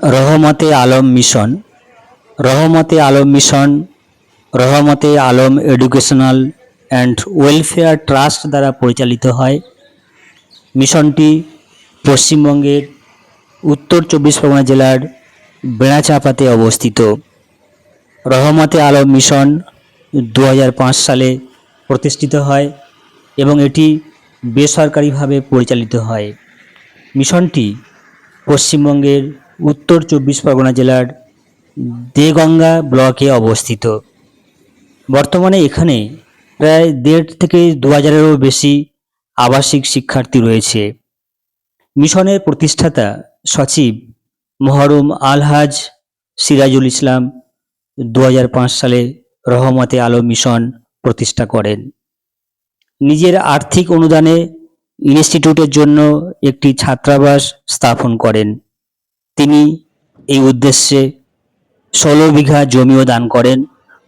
রহমতে Alam mission, Rahmate Alam mission, Rahmate Alam educational and welfare trust দ্বারা পরিচালিত হয়। মিশনটি পশ্চিমবঙ্গের উত্তর চব্বিশ পরগনা জেলার বেড়াচাপাতে অবস্থিত। রহমতে আলম মিশন দু হাজার পাঁচ সালে প্রতিষ্ঠিত হয় এবং এটি বেসরকারিভাবে পরিচালিত হয়। মিশনটি পশ্চিমবঙ্গের উত্তর চব্বিশ পরগনা জেলার দেগঙ্গা ব্লকে অবস্থিত। বর্তমানে এখানে প্রায় দেড় থেকে দু হাজারেরও বেশি আবাসিক শিক্ষার্থী রয়েছে। মিশনের প্রতিষ্ঠাতা সচিব মহরুম আলহাজ সিরাজুল ইসলাম দু হাজার পাঁচ সালে রহমতে আলম মিশন প্রতিষ্ঠা করেন। নিজের আর্থিক অনুদানে ইনস্টিটিউটের জন্য একটি ছাত্রাবাস স্থাপন করেন। তিনি এই উদ্দেশ্যে ষোলো বিঘা জমিও দান করেন।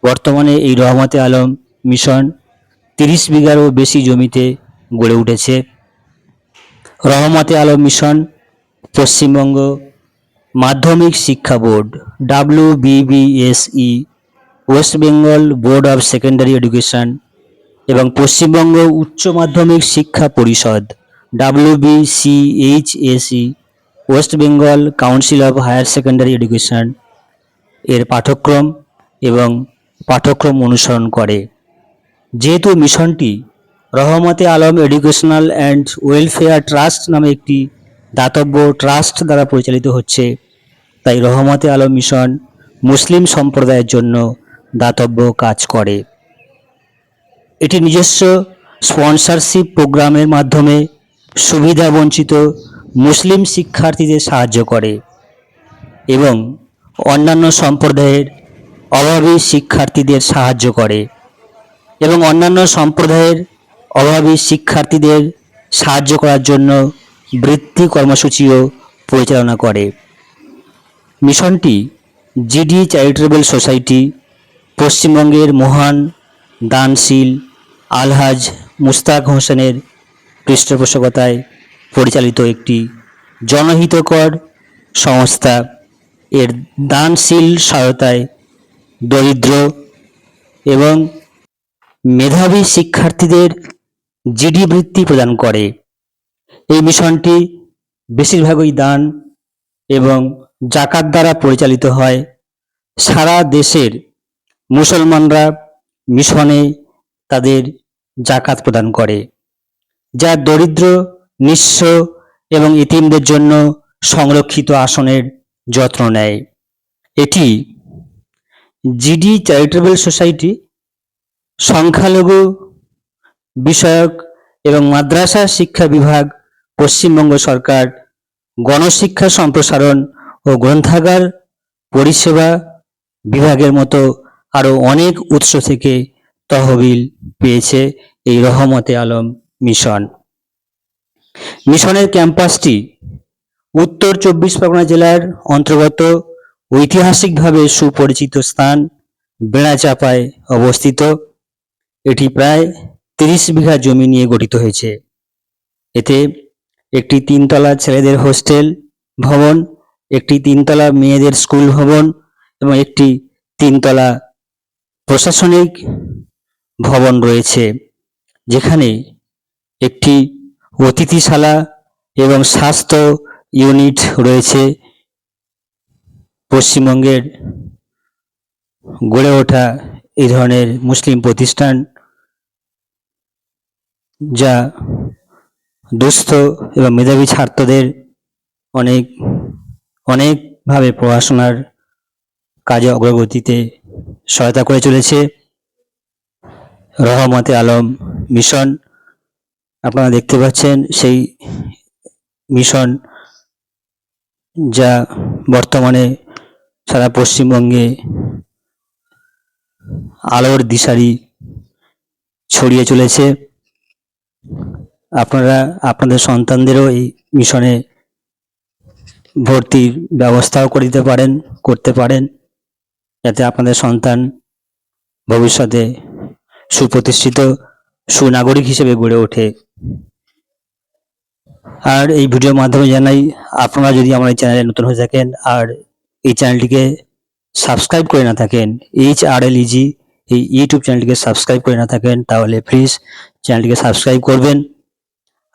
বর্তমানে এই রহমতে আলম মিশন তিরিশ বিঘারও বেশি জমিতে গড়ে উঠেছে। রহমতে আলম মিশন পশ্চিমবঙ্গ মাধ্যমিক শিক্ষা board, W BBSE West Bengal Board of Secondary Education এবং পশ্চিমবঙ্গ উচ্চ মাধ্যমিক শিক্ষা পরিষদ WBCHSE West Bengal Council of Higher Secondary Education এর পাঠ্যক্রম এবং পাঠ্যক্রম অনুসরণ করে। যেহেতু মিশনটি Rahmate Alam educational and welfare trust নামে একটি দাতব্য ট্রাস্ট দ্বারা পরিচালিত হচ্ছে, তাই রহমতে আলম মিশন মুসলিম সম্প্রদায়ের জন্য দাতব্য কাজ করে। এটি নিজস্ব স্পন্সরশিপ প্রোগ্রামের মাধ্যমে সুবিধাবঞ্চিত মুসলিম শিক্ষার্থীদের সাহায্য করে এবং অন্যান্য সম্প্রদায়ের অভাবী শিক্ষার্থীদের সাহায্য করে এবং অন্যান্য সম্প্রদায়ের অভাবী শিক্ষার্থীদের সাহায্য করার জন্য বৃত্তি কর্মসূচিও পরিচালনা করে। মিশনটি জিডি চ্যারিটেবল সোসাইটি, পশ্চিমবঙ্গের মহান দানশীল আলহাজ মুস্তাক হোসেনের পৃষ্ঠপোষকতায় পরিচালিত একটি জনহিতকর সংস্থা। এর দানশীল সহায়তায় দরিদ্র এবং মেধাবী শিক্ষার্থীদের জিডি বৃত্তি প্রদান করে। এই মিশনটি বেশিরভাগই দান এবং জাকাত দ্বারা পরিচালিত হয়। সারা দেশের মুসলমানরা মিশনে তাদের জাকাত প্রদান করে, যা দরিদ্র নিঃস্ব এবং ইতিমদের জন্য সংরক্ষিত আসনের যত্ন নেয়। এটি জিডি চ্যারিটেবল সোসাইটি, সংখ্যালঘু বিষয়ক এবং মাদ্রাসা শিক্ষা বিভাগ, পশ্চিমবঙ্গ সরকার, গণশিক্ষা সম্প্রসারণ ও গ্রন্থাগার পরিষেবা বিভাগের মতো আরও অনেক উৎস থেকে তহবিল পেয়েছে এই রহমতে আলম মিশন। মিশনের ক্যাম্পাসটি উত্তর চব্বিশ পরগনা জেলার অন্তর্গত ঐতিহাসিকভাবে সুপরিচিত স্থান বেড়াচাপায় অবস্থিত। এটি প্রায় তিরিশ বিঘা জমি নিয়ে গঠিত হয়েছে। এতে একটি তিনতলা ছেলেদের হোস্টেল ভবন, একটি তিনতলা মেয়েদের স্কুল ভবন এবং একটি তিনতলা প্রশাসনিক ভবন রয়েছে, যেখানে একটি অতিথিশালা এবং স্বাস্থ্য ইউনিট রয়েছে পশ্চিমবঙ্গের গড়ে ওঠা এই ধরনের মুসলিম প্রতিষ্ঠান যা দুস্থ এবং মেধাবী ছাত্রদের অনেক, অনেকভাবে পড়াশোনার কাজে অগ্রগতিতে সহায়তা করে চলেছে। রহমতে আলম মিশন আপনারা দেখতে পাচ্ছেন সেই মিশন যা বর্তমানে সারা পশ্চিমবঙ্গে আলোর দিশারি ছড়িয়ে চলেছে। আপনারা, আপনাদের সন্তানদেরও এই মিশনে ভর্তির ব্যবস্থাও করে দিতে পারেন, করতে পারেন, যাতে আপনাদের সন্তান ভবিষ্যতে সুপ্রতিষ্ঠিত সুনাগরিক হিসেবে গড়ে ওঠে। আর এই ভিডিওর মাধ্যমে জানাই, আপনারা যদি আমার এই চ্যানেলে নতুন হয়ে থাকেন আর এই চ্যানেলটিকে সাবস্ক্রাইব করে না থাকেন এইচ আর এল ইজি এই ইউটিউব চ্যানেলটিকে সাবস্ক্রাইব করে না থাকেন, তাহলে প্লিজ চ্যানেলটিকে সাবস্ক্রাইব করবেন।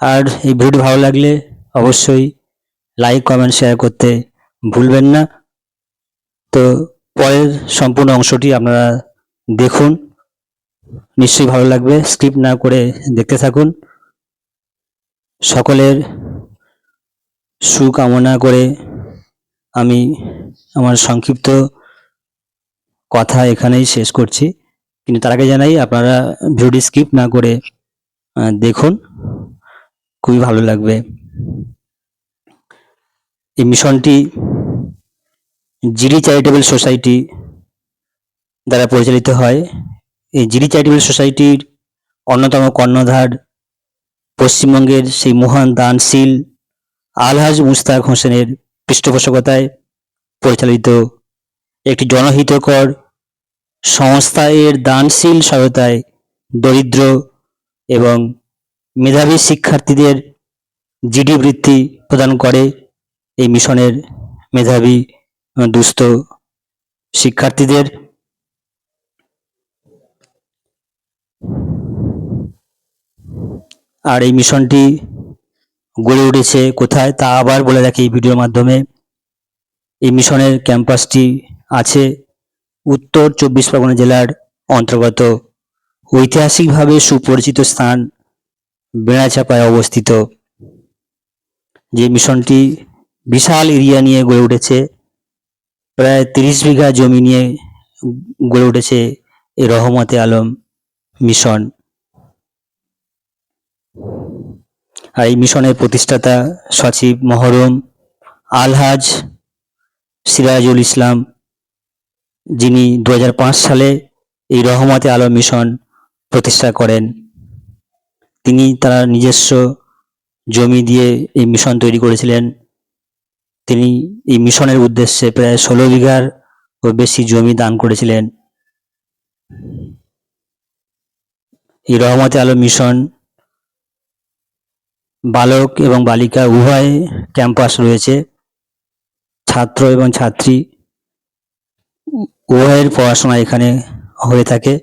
আর এই ভিডিওটি ভালো লাগলে অবশ্যই লাইক কমেন্ট শেয়ার করতে ভুলবেন না। তো পরের সম্পূর্ণ অংশটি আপনারা দেখুন। নিশ্চয়ই ভালো লাগবে স্কিপ না করে দেখতে থাকুন। সকলের সুকামনা করে আমি আমার সংক্ষিপ্ত কথা এখানেই শেষ করছি। কিন্তু তার আগে জানাই, আপনারা ভিডিওটি স্কিপ না করে দেখুন। খুবই ভালো লাগবে। এই মিশনটি জিডি চ্যারিটেবল সোসাইটি দ্বারা পরিচালিত হয়। এই জিডি চ্যারিটেবল সোসাইটির অন্যতম কর্ণধার পশ্চিমবঙ্গের সেই মহান দানশীল আলহাজ মুস্তাক হোসেনের পৃষ্ঠপোষকতায় পরিচালিত একটি জনহিতকর সংস্থা এর দানশীল সহায়তায় দরিদ্র এবং মেধাবী শিক্ষার্থীদের জিডি বৃত্তি প্রদান করে এই মিশনের মেধাবী দুস্থ শিক্ষার্থীদের। আর এই মিশনটি গড়ে উঠেছে কোথায় তা আবার বলে রাখি এই ভিডিওর মাধ্যমে। এই মিশনের ক্যাম্পাসটি আছে উত্তর চব্বিশ পরগনা জেলার অন্তর্গত। ঐতিহাসিকভাবে সুপরিচিত স্থান বেড়াচাপায় অবস্থিত। যে মিশনটি বিশাল এরিয়া নিয়ে গড়ে উঠেছে, প্রায় তিরিশ বিঘা জমি নিয়ে গড়ে উঠেছে এই রহমতে আলম মিশন। আর এই মিশনের প্রতিষ্ঠাতা সচিব মহরম, আলহাজ সিরাজুল ইসলাম, যিনি দু হাজার পাঁচ সালে এই রহমতে আলম মিশন প্রতিষ্ঠা করেন। তিনি তার নিজস্ব জমি দিয়ে এই মিশন তৈরি করেছিলেন। তিনি এই মিশনের উদ্দেশ্যে প্রায় ষোলো বিঘার ও বেশি জমি দান করেছিলেন। এই রহমতে আলম মিশন বালক এবং বালিকা উভয় ক্যাম্পাস রয়েছে। ছাত্র এবং ছাত্রী উভয়ের পড়াশোনা এখানে হয়ে থাকে।